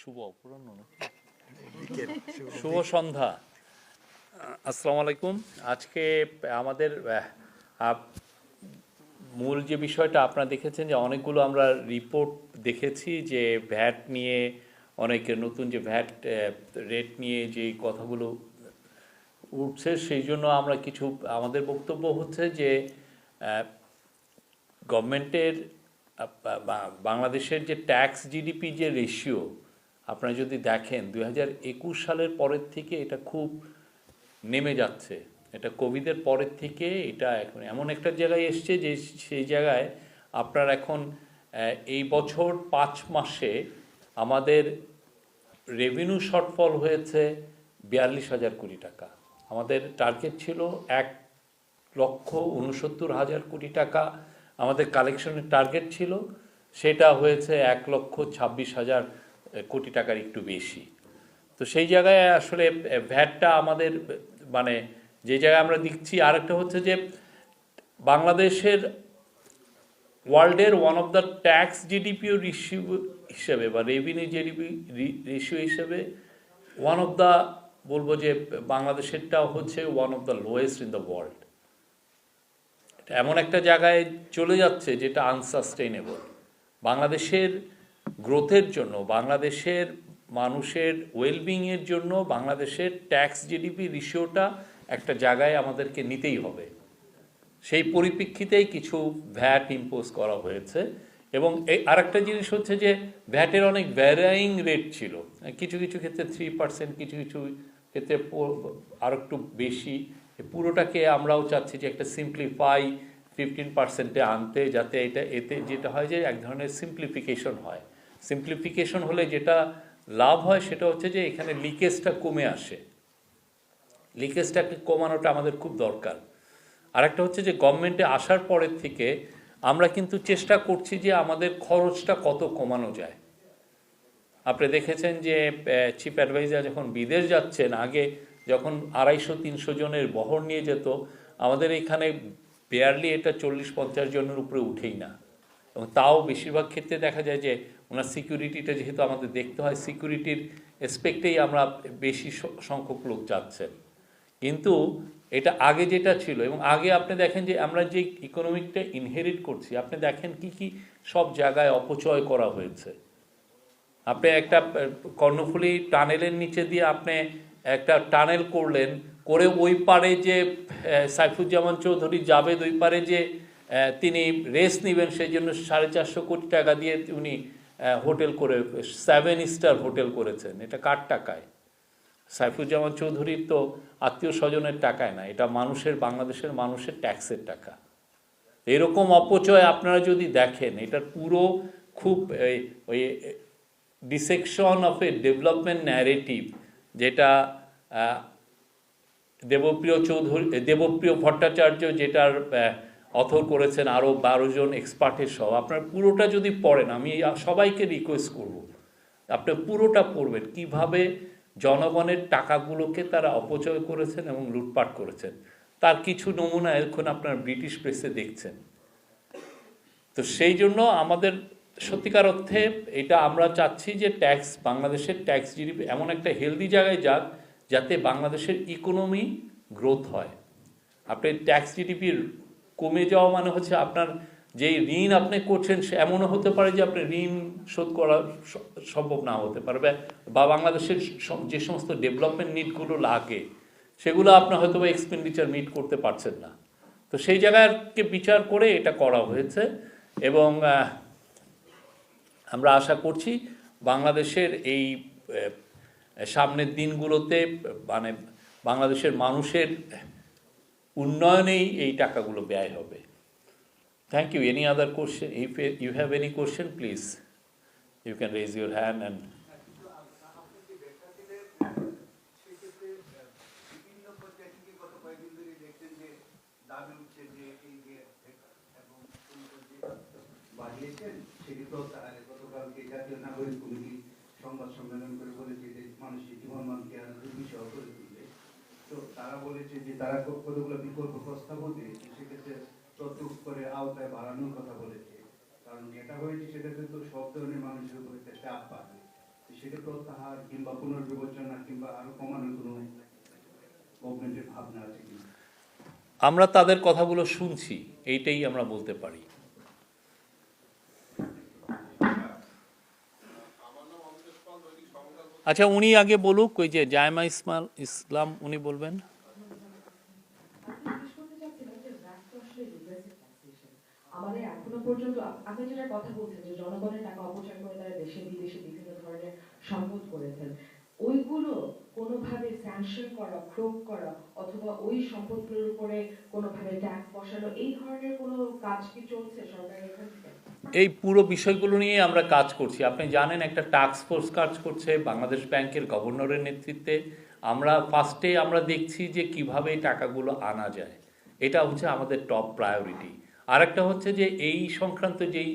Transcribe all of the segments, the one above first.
শুভ অপরাহ্ন শুভ সন্ধ্যা। আসসালামু আলাইকুম। আজকে আমাদের মূল যে বিষয়টা আপনারা দেখেছেন যে অনেকগুলো আমরা রিপোর্ট দেখেছি যে ভ্যাট নিয়ে অনেকে নতুন যে ভ্যাট রেট নিয়ে যে কথাগুলো উঠছে সেই জন্য আমরা কিছু আমাদের বক্তব্য হচ্ছে যে গভর্নমেন্টের বাংলাদেশের যে ট্যাক্স জিডিপি যে রেশিও আপনারা যদি দেখেন, দুই হাজার একুশ সালের পরের থেকে এটা খুব নেমে যাচ্ছে। এটা কোভিডের পরের থেকে এটা এখন এমন একটা জায়গায় এসছে যে সেই জায়গায় আপনার এখন এই বছর পাঁচ মাসে আমাদের রেভিনিউ শর্টফল হয়েছে বিয়াল্লিশ হাজার কোটি টাকা। আমাদের টার্গেট ছিল এক লক্ষ উনসত্তর হাজার কোটি টাকা। আমাদের কালেকশনের টার্গেট ছিল, সেটা হয়েছে এক লক্ষ ছাব্বিশ হাজার কোটি টাকার একটু বেশি। তো সেই জায়গায় আসলে, ভ্যাটটা আমাদের মানে যে জায়গায় আমরা দেখছি, আরেকটা হচ্ছে যে বাংলাদেশের ওয়ার্ল্ডের ওয়ান অফ দ্য ট্যাক্স জিডিপিও রেশিও হিসেবে বা রেভিনিউ জিডিপি রেশিও হিসেবে ওয়ান অফ দ্য বলব যে বাংলাদেশেরটা হচ্ছে one of the lowest in the world এমন একটা জায়গায় চলে যাচ্ছে যেটা আনসাস্টেইনেবল বাংলাদেশের গ্রোথের জন্য, বাংলাদেশের মানুষের ওয়েলবিংয়ের জন্য বাংলাদেশের ট্যাক্স জিডিপি রেশিওটা একটা জায়গায় আমাদেরকে নিতেই হবে। সেই পরিপ্রেক্ষিতেই কিছু ভ্যাট ইম্পোজ করা হয়েছে এবং এই আরেকটা জিনিস হচ্ছে যে ভ্যাটের অনেক ভ্যারাইং রেট ছিল। কিছু কিছু ক্ষেত্রে থ্রি পার্সেন্ট কিছু কিছু ক্ষেত্রে আর একটু বেশি। পুরোটাকে আমরাও চাচ্ছি যে একটা সিম্পলিফাই ফিফটিন পার্সেন্টে আনতে যাতে এটা, এতে যেটা হয় যে এক ধরনের সিম্পলিফিকেশন হয়। সিম্পলিফিকেশন হলে যেটা লাভ হয় সেটা হচ্ছে যে এখানে লিকেজটা কমে আসে। লিকেজটাকে কমানোটা আমাদের খুব দরকার। আরেকটা হচ্ছে যে গভর্নমেন্টে আসার পরের থেকে আমরা কিন্তু চেষ্টা করছি যে আমাদের খরচটা কত কমানো যায়। আপনি দেখেছেন যে চিফ অ্যাডভাইজার যখন বিদেশ যাচ্ছেন, আগে যখন আড়াইশো তিনশো জনের বহর নিয়ে যেত, আমাদের এখানে বেয়ারলি এটা চল্লিশ পঞ্চাশ জনের উপরে উঠেই না। এবং তাও বেশিরভাগ ক্ষেত্রে দেখা যায় যে ওনার সিকিউরিটিটা যেহেতু আমাদের দেখতে হয়, সিকিউরিটির এসপেক্টেই আমরা বেশি সংখ্যক লোক যাচ্ছেন। কিন্তু এটা আগে যেটা ছিল এবং আগে আপনি দেখেন যে আমরা যে ইকোনমিকটা ইনহেরিট করছি, আপনি দেখেন কি কি সব জায়গায় অপচয় করা হয়েছে। আপনি একটা কর্ণফুলী টানেলের নিচে দিয়ে আপনি একটা টানেল করলেন, করে ওই পারে যে সাইফুজ্জামান চৌধুরী জাভেদ ওই পারে যে তিনি রেস্ট নেবেন, সেই জন্য সাড়ে চারশো কোটি টাকা দিয়ে উনি হোটেল করে সেভেন স্টার হোটেল করেছেন। এটা কার টাকায়? সাইফুজ্জামান চৌধুরীর তো আত্মীয় স্বজনের টাকায় না, এটা মানুষের, বাংলাদেশের মানুষের ট্যাক্সের টাকা। এরকম অপচয় আপনারা যদি দেখেন এটার পুরো খুব ওই dissection of a development narrative যেটা দেবপ্রিয় চৌধুরী, দেবপ্রিয় ভট্টাচার্য যেটার অথর করেছেন আরও বারো জন এক্সপার্টের সহ। আপনার পুরোটা যদি পড়েন, আমি সবাইকে রিকোয়েস্ট করব, আপনি পুরোটা পড়বেন। কীভাবে জনগণের টাকাগুলোকে তারা অপচয় করেছেন এবং লুটপাট করেছেন, তার কিছু নমুনা এখন আপনার ব্রিটিশ প্রেসে দেখছেন। তো সেই জন্য আমাদের সত্যিকার অর্থে এটা আমরা চাচ্ছি যে ট্যাক্স, বাংলাদেশের ট্যাক্স জিডিপি এমন একটা হেলদি জায়গায় যাক, যাতে বাংলাদেশের ইকোনমি গ্রোথ হয়। আপনি ট্যাক্স জিডিপির কমে যাওয়া মানে হচ্ছে আপনার যে ঋণ আপনি করছেন এমনও হতে পারে যে আপনি ঋণ শোধ করা সম্ভব না হতে পারবে বা বাংলাদেশের যে সমস্ত ডেভেলপমেন্ট নিডগুলো লাগে, সেগুলো আপনার হয়তো বা এক্সপেন্ডিচার মিট করতে পারছেন না। তো সেই জায়গাকে বিচার করে এটা করা হয়েছে এবং আমরা আশা করছি বাংলাদেশের এই সামনের দিনগুলোতে মানে বাংলাদেশের মানুষের উন্নয়নেই এই টাকাগুলো ব্যয় হবে thank you any other question if you have any question please you can raise your hand and বলেছে যে তারা কতগুলো বিকল্প প্রস্তাবও দিয়েছে সেক্ষেত্রে তদ্রুপ করে আওতায় বাড়ানোর কথা বলেছে। কারণ যেটা হয়েছে সেটাতে তো সব ধরনের মানুষের উপর একটা চাপ পাবে সেটা প্রত্যাহার কিংবা পুনর্বিবেচনা কিংবা আরও কমানোর কোনো গভর্নমেন্টের ভাবনা আছে কিনা? আমরা তাদের কথাগুলো শুনছি, এইটাই আমরা বলতে পারি। আচ্ছা উনি আগে বলুক, ওই যে জায়মা ইসমাল ইসলাম, উনি বলবেন আপনি জিজ্ঞেস করতে চাচ্ছিলেন যে VAT তো আসলে regressive taxation। আমাদের এখনও পর্যন্ত আপনি যেটা কথা বলছেন যে জনগণের টাকা অপচয় করে তারা দেশে, বিদেশে বিভিন্ন ধরনের সম্পদ করেছেন, ওইগুলো কোনোভাবে স্যাংশন করা প্রোভ করা, অথবা ওই সম্পদগুলোর উপরে কোনোভাবে ট্যাক্স বসানো, এই ধরনের কোনো কাজ কি চলছে সরকারের এই পুরো বিষয়গুলো নিয়ে আমরা কাজ করছি। আপনি জানেন একটা টাস্ক ফোর্স কাজ করছে বাংলাদেশ ব্যাংকের গভর্নরের নেতৃত্বে। আমরা ফার্স্টে আমরা দেখছি যে কীভাবে টাকাগুলো আনা যায়। এটা হচ্ছে আমাদের টপ প্রায়োরিটি আরেকটা হচ্ছে যে এই সংক্রান্ত যেই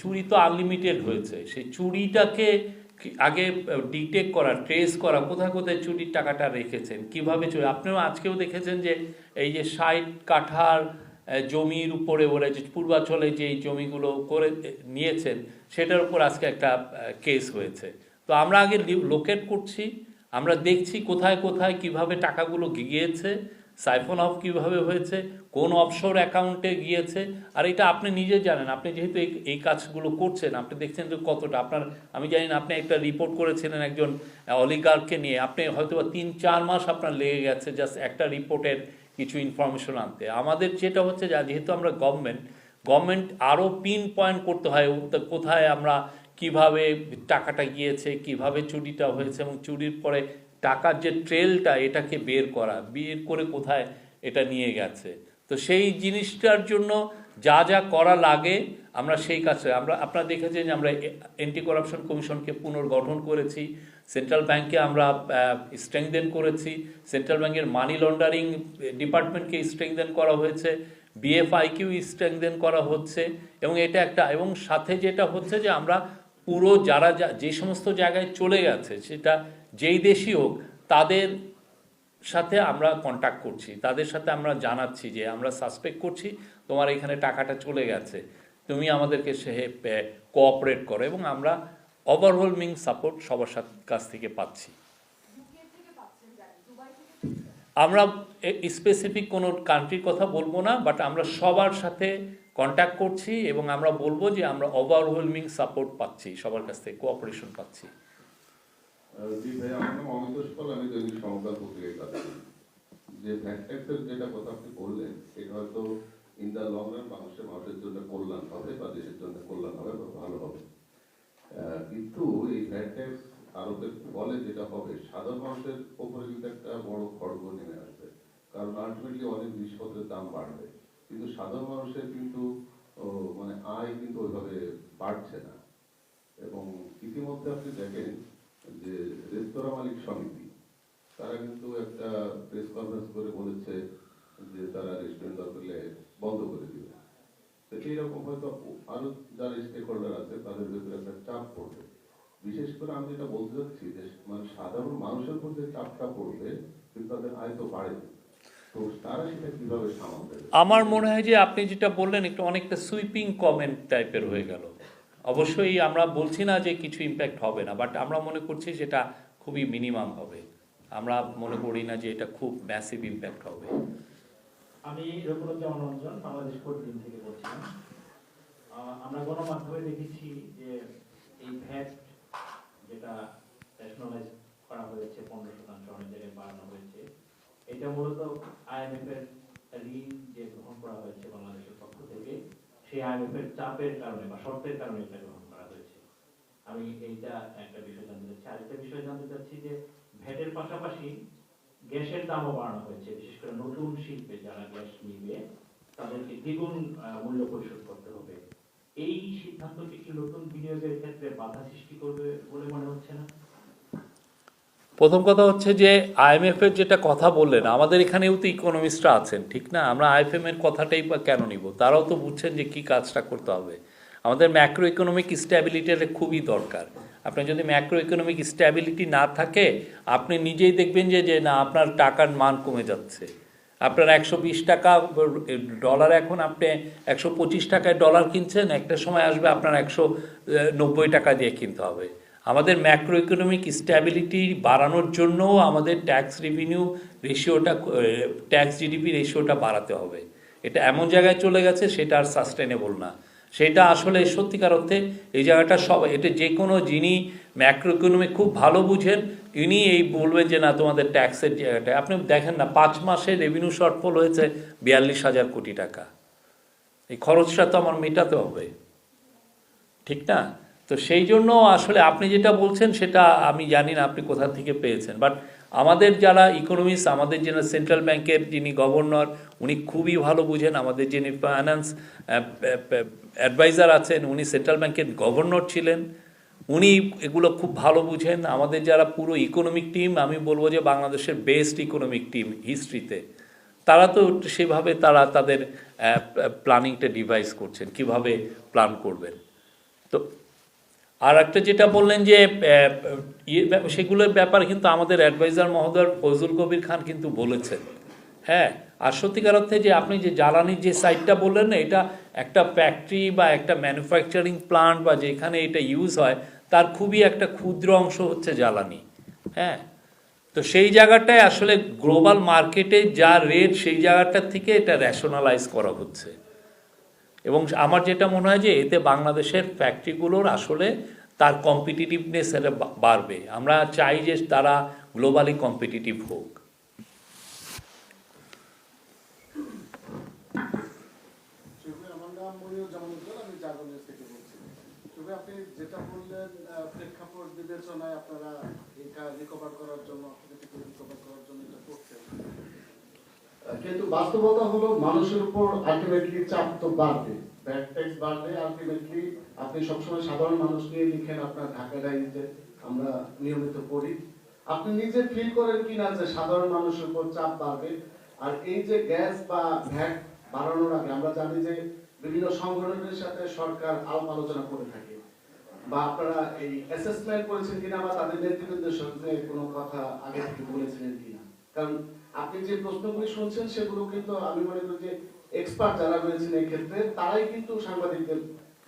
চুরি তো আনলিমিটেড হয়েছে, সেই চুরিটাকে আগে ডিটেক্ট করা ট্রেস করা, কোথায় কোথায় চুরির টাকাটা রেখেছেন, কীভাবে চুরি, আপনিও আজকেও দেখেছেন যে এই যে ষাট কাঠার জমির উপরে ওরা যে পূর্বাঞ্চলে যে জমিগুলো করে নিয়েছেন, সেটার উপর আজকে একটা কেস হয়েছে। তো আমরা আগে লোকেট করছি, আমরা দেখছি কোথায় কোথায় কীভাবে টাকাগুলো গিয়েছে সাইফোন অফ কীভাবে হয়েছে, কোন অফশোর অ্যাকাউন্টে গিয়েছে, আর এটা আপনি নিজে জানেন। আপনি যেহেতু এই এই কাজগুলো করছেন, আপনি দেখছেন যে কতটা। আপনার, আমি জানি না, আপনি একটা রিপোর্ট করেছিলেন একজন অলিগারকে নিয়ে। আপনি হয়তো বা তিন, চার মাস আপনার লেগে গেছে জাস্ট একটা রিপোর্টের কিছু ইনফরমেশন আনতে। আমাদের যেটা হচ্ছে যা, যেহেতু আমরা গভর্নমেন্ট গভর্নমেন্ট আরও পিন পয়েন্ট করতে হয় কোথায় আমরা, কীভাবে টাকাটা গিয়েছে, কীভাবে চুরিটা হয়েছে, এবং চুরির পরে টাকার যে ট্রেলটা এটাকে বের করা, বের করে কোথায় এটা নিয়ে গেছে। তো সেই জিনিসটার জন্য যা যা করা লাগে, আমরা সেই কাছে আমরা, আপনারা দেখেছেন যে আমরা অ্যান্টি করাপশন কমিশনকে পুনর্গঠন করেছি সেন্ট্রাল ব্যাংকে আমরা স্ট্রেংদেন করেছি সেন্ট্রাল ব্যাংকের মানি লন্ডারিং ডিপার্টমেন্টকে স্ট্রেংদেন করা হয়েছে বিএফআইকিউ স্ট্রেংদেন করা হচ্ছে, এবং এটা একটা, এবং সাথে যেটা হচ্ছে যে আমরা পুরো যারা, যা- যে সমস্ত জায়গায় চলে গেছে, সেটা যেই দেশই হোক, তাদের সাথে আমরা কন্ট্যাক্ট করছি। তাদের সাথে আমরা জানাচ্ছি যে, আমরা সাসপেক্ট করছি, তোমার এখানে টাকাটা চলে গেছে। তুমি আমাদেরকে সে কোঅপারেট করো এবং আমরা ওভারহোলমিং সাপোর্ট সবার সাথে, কাছ থেকে পাচ্ছি। আমরা স্পেসিফিক কোনো কান্ট্রির কথা বলব না বাট আমরা সবার সাথে কন্ট্যাক্ট করছি এবং আমরা বলব যে, আমরা ওভারওয়েলমিং সাপোর্ট পাচ্ছি, সবার কাছ থেকে কোঅপারেশন পাচ্ছি। জি ভাই আমার নাম অমিত পাল আমি দৈনিক সংবাদ পত্রিকায় কাজ করি। যে ভ্যাট যেটা কথা আপনি বললেন এটা হয়তো ইন দ্য লং রান মানুষের মানুষের জন্য কল্যাণ হবে বা দেশের জন্য কল্যাণ হবে বা ভালো হবে। কিন্তু এই ভ্যাট ট্যাক্স ফলে যেটা হবে, সাধারণ মানুষের উপরে কিন্তু একটা বড় খড়গ নেমে আসবে। কারণ আলটিমেটলি অনেক জিনিসপত্রের দাম বাড়বে। কিন্তু সাধারণ মানুষের কিন্তু মানে আয় কিন্তু ওইভাবে বাড়ছে না। এবং ইতিমধ্যে আপনি দেখেন যে রেস্তোরাঁ মালিক সমিতি, তারা কিন্তু একটা প্রেস কনফারেন্স করে বলেছে যে তারা রেস্টুরেন্ট হলে বন্ধ করে দিবে। তো এইরকম হয়তো আরও যারা স্টেক হোল্ডার আছে, তাদের ভিতরে একটা চাপ পড়বে। বিশেষ করে আমি যেটা বলতে চাচ্ছি যে মানে সাধারণ মানুষের উপর যে চাপটা পড়বে, কিন্তু তাদের আয় তো কীভাবে আমার মনে হয় যে আপনি যেটা বললেন, একটু অনেকটা সুইপিং কমেন্ট টাইপের হয়ে গেল। অবশ্যই আমরা বলছি না যে কিছু ইম্প্যাক্ট হবে না বাট আমরা মনে করছি যেটা খুবই মিনিমাম হবে। আমরা মনে করি না যে এটা খুব ম্যাসিভ ইম্প্যাক্ট হবে। আমি রঘুরঞ্জন রঞ্জন বাংলাদেশ দিন থেকে বলছিলাম। আমরা গণমাধ্যমে দেখেছি যে এই ভ্যাট যেটা ন্যাশনালাইজ করা হয়েছে, পনেরো শতাংশ, অনেক জায়গায় বাড়ানো হয়েছে, এটা মূলত আইএমএফ এর ঋণ যে গ্রহণ করা হয়েছে বাংলাদেশের পক্ষ থেকে সেই আইএমএফ এর চাপের কারণে বা শর্তের কারণে এটা গ্রহণ করা হয়েছে। আমি এইটা একটা বিষয় জানতে চাচ্ছি। আরেকটা বিষয় জানতে চাচ্ছি যে ভ্যাটের পাশাপাশি গ্যাসের দামও বাড়ানো হয়েছে, বিশেষ করে নতুন শিল্পে যারা গ্যাস নিবে, তাদেরকে দ্বিগুণ মূল্য পরিশোধ করতে হবে। এই সিদ্ধান্তটি কি নতুন বিনিয়োগের ক্ষেত্রে বাধা সৃষ্টি করবে বলে মনে হচ্ছে না? প্রথম কথা হচ্ছে যে আইএমএফ এর যেটা কথা বললেন, আমাদের এখানেও তো ইকোনমিস্টরা আছেন, ঠিক না? আমরা আইএফএম এর কথাটাই বা কেন নিব? তারাও তো বুঝছেন যে কি কাজটা করতে হবে। আমাদের ম্যাক্রো ইকোনমিক স্ট্যাবিলিটির খুবই দরকার। আপনার যদি ম্যাক্রো ইকোনমিক স্ট্যাবিলিটি না থাকে, আপনি নিজেই দেখবেন যে যে না, আপনার টাকার মান কমে যাচ্ছে। আপনার একশো বিশ টাকা ডলার এখন আপনি একশো পঁচিশ টাকায় ডলার কিনছেন, একটা সময় আসবে আপনার একশো নব্বই টাকা দিয়ে কিনতে হবে। আমাদের ম্যাক্রো ইকোনমিক স্ট্যাবিলিটি বাড়ানোর জন্যও আমাদের ট্যাক্স রেভিনিউ রেশিওটা ট্যাক্স জিডিপি রেশিওটা বাড়াতে হবে। এটা এমন জায়গায় চলে গেছে, সেটা আর সাস্টেনেবল না। সেটা আসলে সত্যিকার অর্থে এই জায়গাটা সব, এটা যে কোনো যিনি ম্যাক্রো ইকোনমি খুব ভালো বুঝেন, ইনি এই বলবেন যে, না, তোমাদের ট্যাক্সের জায়গাটা আপনি দেখেন না, পাঁচ মাসে রেভিনিউ শর্টফল হয়েছে বিয়াল্লিশ হাজার কোটি টাকা। এই খরচটা তো আমার মেটাতে হবে। ঠিক না? তো সেই জন্য আসলে আপনি যেটা বলছেন, সেটা আমি জানি না আপনি কোথা থেকে পেয়েছেন। বাট আমাদের যারা ইকোনমিস্ট আমাদের যিনি সেন্ট্রাল ব্যাংকের যিনি গভর্নর উনি খুবই ভালো বুঝেন। আমাদের যিনি ফাইন্যান্স অ্যাডভাইজার আছেন, উনি সেন্ট্রাল ব্যাংকের গভর্নর ছিলেন। উনি এগুলো খুব ভালো বুঝেন। আমাদের যারা পুরো ইকোনমিক টিম আমি বলব যে বাংলাদেশের বেস্ট ইকোনমিক টিম হিস্ট্রিতে তারা তো সেভাবে তারা তাদের প্ল্যানিংটা ডিভাইস করছেন, কীভাবে প্ল্যান করবেন। তো আর একটা যেটা বললেন যে সেগুলোর ব্যাপারে কিন্তু আমাদের অ্যাডভাইজার মহোদয় ফজল কবির খান কিন্তু বলেছেন। হ্যাঁ আর সত্যিকার অর্থে যে আপনি যে জ্বালানির যে সাইডটা বললেন না, এটা একটা ফ্যাক্টরি বা একটা ম্যানুফ্যাকচারিং প্লান্ট বা যেখানে এটা ইউজ হয়, তার খুবই একটা ক্ষুদ্র অংশ হচ্ছে জ্বালানি। হ্যাঁ তো সেই জায়গাটায় আসলে গ্লোবাল মার্কেটে যা রেট সেই জায়গাটার থেকে এটা রেশনালাইজ করা হচ্ছে। এবং আমার যেটা মনে হয় যে এতে বাংলাদেশের ফ্যাক্টরিগুলোর আসলে তার কম্পিটিটিভনেস এটা বাড়বে। আমরা চাই যে তারা গ্লোবালি কম্পিটিটিভ হোক। বিবেচনায় আপনারা রিকভার করার জন্য রিকভার করার জন্য এটা করছেন কিন্তু বাস্তবতা হলো মানুষের উপর আলটিমেটলি চাপ তো বাড়বে। ট্যাক্স বাড়লে আলটিমেটলি আপনি সবসময় সাধারণ মানুষ নিয়ে লিখেন আপনার ঢাকা ডায়েরিতে, আমরা নিয়মিত পড়ি। আপনি নিজে ফিল করেন যে সাধারণ মানুষের উপর চাপ বাড়বে। আর এই যে গ্যাস বা ভ্যাট বাড়ানোর আগে আমরা জানি যে বিভিন্ন সংগঠনের সাথে সরকার আলাপ আলোচনা করে থাকে। বা আপনারা এই অ্যাসেসমেন্ট করেছেন কিনা বা তাদের সঙ্গে কোনো কথা আগে থেকে বলেছিলেন কিনা। কারণ আপনি যে প্রশ্নগুলি শুনছেন সেগুলো কিন্তু আমি মনে করি যে এক্সপার্ট যারা রয়েছেন এই ক্ষেত্রে, তারাই কিন্তু সাংবাদিকদের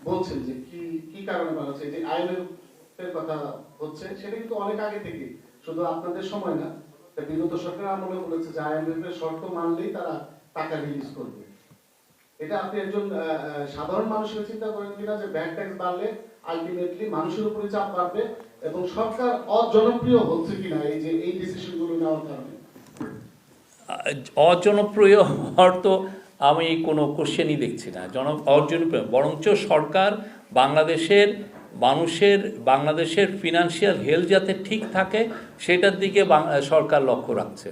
বলছেন যে কি কি কারণে বাড়াচ্ছে যে আইএমএফ কথা হচ্ছে, সেটা কিন্তু অনেক আগে থেকে শুধু আপনাদের সময় না বিগত সরকার আমলে বলেছে যে আইএমএফ এর শর্ত মানলেই তারা টাকা রিলিজ করবে। এটা আপনি একজন সাধারণ মানুষের চিন্তা করেন কিনা যে ব্যাংক ট্যাক্স বাড়লে আলটিমেটলি মানুষের উপরে চাপ বাড়বে এবং সরকার অজনপ্রিয় হচ্ছে কিনা এই যে, এই ডিসিশনগুলো নেওয়ার কারণে। অজনপ্রিয় হওয়ার তো আমি কোনো কোশ্চেনই দেখছি না। জন, অজনপ্রিয়, বরঞ্চ সরকার বাংলাদেশের মানুষের, বাংলাদেশের ফিনান্সিয়াল হেলথ যাতে ঠিক থাকে, সেটার দিকে সরকার লক্ষ্য রাখছে।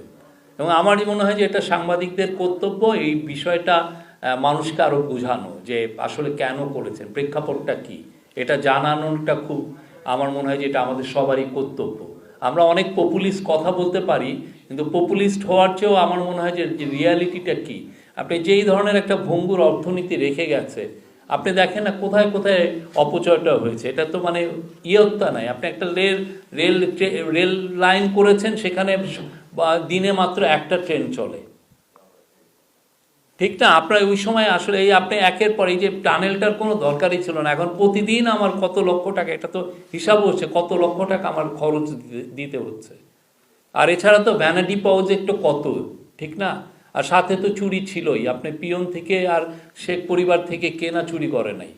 এবং আমারই মনে হয় যে এটা সাংবাদিকদের কর্তব্য, এই বিষয়টা মানুষকে আরও বোঝানো যে আসলে কেন করেছেন, প্রেক্ষাপটটা কি? এটা জানানোটা খুব, আমার মনে হয় যে এটা আমাদের সবারই কর্তব্য। আমরা অনেক পপুলিস্ট কথা বলতে পারি কিন্তু পপুলিস্ট হওয়ার চেয়েও আমার মনে হয় যে রিয়ালিটিটা কি? আপনি যেই ধরনের একটা ভঙ্গুর অর্থনীতি রেখে গেছে, আপনি দেখেন না কোথায় কোথায় অপচয়টা হয়েছে। এটা তো মানে ইয়ত্তা নাই। আপনি একটা রেল রেল রেল লাইন করেছেন, সেখানে দিনে মাত্র একটা ট্রেন চলে। ঠিক না? আপনার ওই সময় আসলে এই আপনি একের পর এই যে টানেলটার কোনো দরকারই ছিল না। এখন প্রতিদিন আমার কত লক্ষ টাকা, এটা তো হিসাব হচ্ছে, কত লক্ষ টাকা আমার খরচ দিতে হচ্ছে। আর এছাড়া তো ভ্যানাডি প্রজেক্টও কত, ঠিক না? আর সাথে তো চুরি ছিলই, আপনি পিয়ন থেকে আর শেখ পরিবার থেকে কেনা চুরি করে নাই।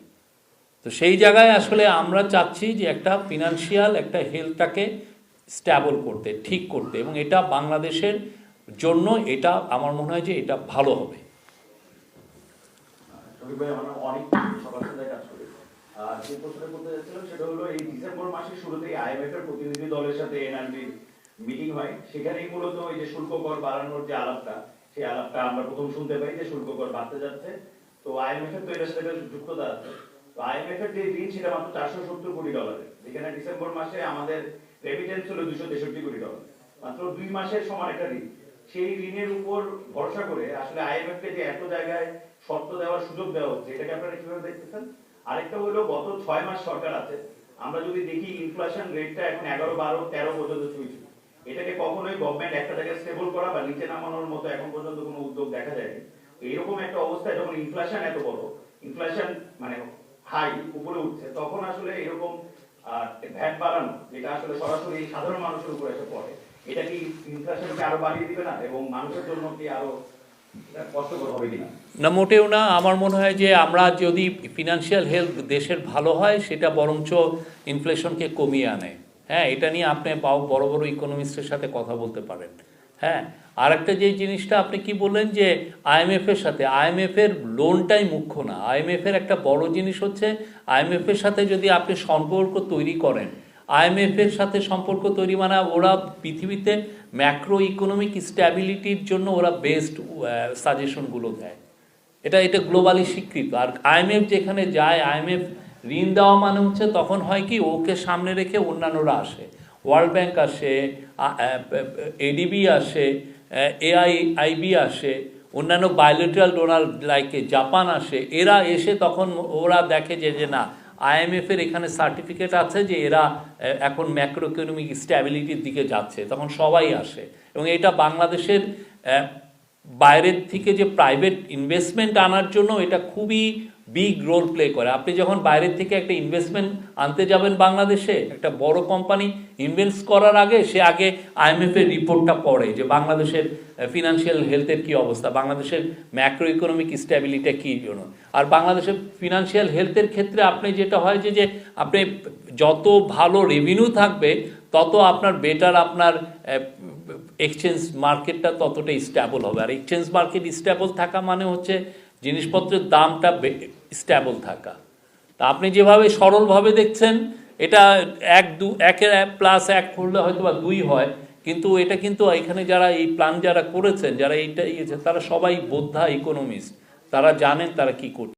তো সেই জায়গায় আসলে আমরা চাচ্ছি যে একটা ফিনান্সিয়াল একটা হেলথটাকে স্ট্যাবল করতে, ঠিক করতে, এবং এটা বাংলাদেশের জন্য এটা আমার মনে হয় যে এটা ভালো হবে। যে প্রশ্নটা করতে যাচ্ছিলাম, সেটা হলো এই ডিসেম্বর মাসের শুরুতেই আইএমএফ এর প্রতিনিধি দলের সাথে এনআরবির মিটিং হয়, সেখানেই মূলত এই যে শুল্ক কর বাড়ানোর যে আলাপটা, সেই আলাপটা আমরা প্রথম শুনতে পাই যে শুল্ক কর বাড়তে যাচ্ছে। তো আইএমএফ এর তো এটার সাথে যুক্ততা আছে তো। আইএমএফ এর যে ঋণ, সেটা মাত্র চারশো সত্তর কোটি ডলারের যেখানে ডিসেম্বর মাসে আমাদের রেমিটেন্স হলো দুশো তেষট্টি কোটি ডলার মাত্র দুই মাসের সমান একটা ঋণ। সেই ঋণের উপর ভরসা করে আসলে আইএমএফ কে যে এত জায়গায় শর্ত দেওয়ার সুযোগ দেওয়া হচ্ছে, এটাকে আপনারা কীভাবে দেখতেছেন? আরেকটা হলো, গত ছয় মাস সরকার আছে। আমরা যদি দেখি ইনফ্লেশন রেটটা এখন এগারো, বারো, তেরো পর্যন্ত ছুঁয়েছে গভর্নমেন্ট একটা জায়গায় স্টেবল করা বা নিচে নামানোর মতো এখন পর্যন্ত কোনো উদ্যোগ দেখা যায়নি। তো এরকম একটা অবস্থায় যখন ইনফ্লেশন এত বড় ইনফ্লেশন মানে হাই উপরে উঠছে, তখন আসলে এরকম ভ্যাট বাড়ানো, যেটা আসলে সরাসরি সাধারণ মানুষের উপর এসে পড়ে, এটা কি ইনফ্লেশনকে আরও বাড়িয়ে দিবে না? এবং মানুষের জন্য কি আরও না, মোটেও না। আমার মনে হয় যে আমরা যদি ফিনান্সিয়াল হেলথ দেশের ভালো হয়, সেটা বরঞ্চ ইনফ্লেশনকে কমিয়ে আনে। হ্যাঁ এটা নিয়ে আপনি বড় বড় ইকোনমিস্টের সাথে কথা বলতে পারেন। হ্যাঁ আর একটা যে জিনিসটা আপনি কি বললেন যে আইএমএফ এর সাথে আইএমএফ এর লোনটাই মুখ্য না। আইএমএফ এর একটা বড় জিনিস হচ্ছে আইএমএফ এর সাথে যদি আপনি সম্পর্ক তৈরি করেন আইএমএফ এর সাথে সম্পর্ক তৈরি মানে ওরা পৃথিবীতে ম্যাক্রো ইকোনমিক স্ট্যাবিলিটির জন্য ওরা বেস্ট সাজেশনগুলো দেয়। এটা এটা গ্লোবালি স্বীকৃত। আর আইএমএফ যেখানে যায় আইএমএফ ঋণ দেওয়া মানে হচ্ছে তখন হয় কি ওকে সামনে রেখে অন্যান্যরা আসে। ওয়ার্ল্ড ব্যাংক আসে এডিবি আসে A I I, B bilateral donor লাইকে Japan আসে, এরা এসে তখন ওরা দেখে যে যে না আইএমএফ এর এখানে সার্টিফিকেট আছে যে এরা এখন ম্যাক্রো ইকোনমিক স্ট্যাবিলিটির দিকে যাচ্ছে, তখন সবাই আসে। এবং এটা বাংলাদেশের বাইরের থেকে যে প্রাইভেট ইনভেস্টমেন্ট আনার জন্য এটা খুবই বিগ রোল প্লে করে। আপনি যখন বাইরের থেকে একটা ইনভেস্টমেন্ট আনতে যাবেন বাংলাদেশে, একটা বড় কোম্পানি ইনভেস্ট করার আগে, সে আগে আইএমএফ এর রিপোর্টটা পড়ে যে বাংলাদেশের ফিনান্সিয়াল হেলথের কি অবস্থা, বাংলাদেশের ম্যাক্রো ইকোনমিক স্ট্যাবিলিটি কি জন্য। আর বাংলাদেশের ফিনান্সিয়াল হেলথের ক্ষেত্রে আপনি যেটা হয় যে যে আপনি যত ভালো রেভিনিউ থাকবে, তত আপনার বেটার আপনার এক্সচেঞ্জ মার্কেটটা ততটাই স্ট্যাবল হবে। আর এক্সচেঞ্জ মার্কেট স্ট্যাবল থাকা মানে হচ্ছে জিনিসপত্রের দামটা স্ট্যাবল থাকা। তা আপনি যেভাবে সরলভাবে দেখছেন, এটা এক দু, একের এক প্লাস এক করলে হয়তো বা দুই হয়, কিন্তু এটা কিন্তু এখানে যারা এই প্ল্যান যারা করেছেন, যারা এইটা ইয়েছে, তারা সবাই বোদ্ধা ইকোনমিস্ট তারা জানেন তারা কি করছে।